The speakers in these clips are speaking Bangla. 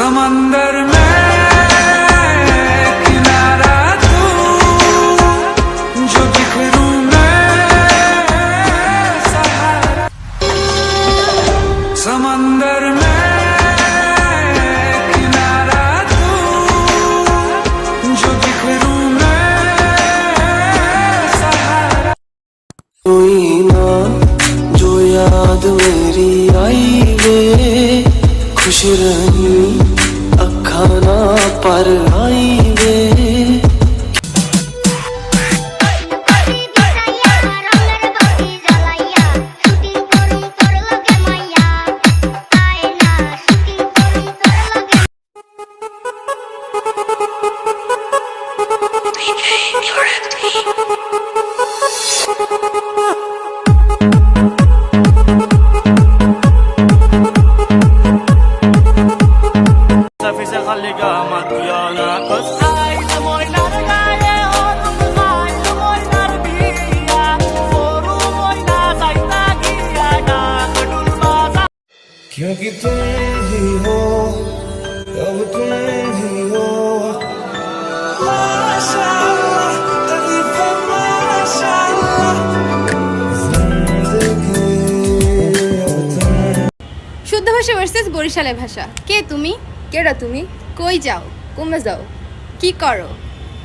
समंदर में किनारा तू जो सहारा। समंदर में किनारा जो याद मेरी आई वे ਖੁਸ਼ ਰਹੀ ਅੱਖਾਂ ਨਾ ਪਰ ਆਈ You're at. बिया सोरू मोय ना साइता गिया ना कडुल बासा क्योंकि तुम ही हो अब तुम ही हो माशाअल्लाह, तरीफा माशाअल्लाह। जिंदगी अब तुम শুদ্ধ ভাষা ভার্সেস বরিশালের ভাষা কে তুমি কেডা তুমি কই যাও? কমে যাও কি করো?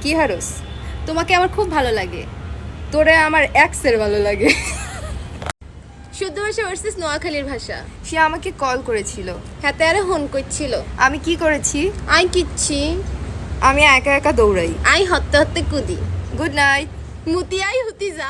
কি হারস? তোমাকে আমার খুব ভালো লাগে। তোরে আমার এক্সের ভালো লাগে। শুদ্ধ ভাষা ভার্সেস নোয়াখালীর ভাষা। সে আমাকে কল করেছিল। হ্যাঁ তারে হন করছিল। আমি কি করেছি? আই কিচ্ছি। আমি একা একা দৌড়াই। আই হত্তে হত্তে কুদি। Good night. মুতি আই হুতি যা।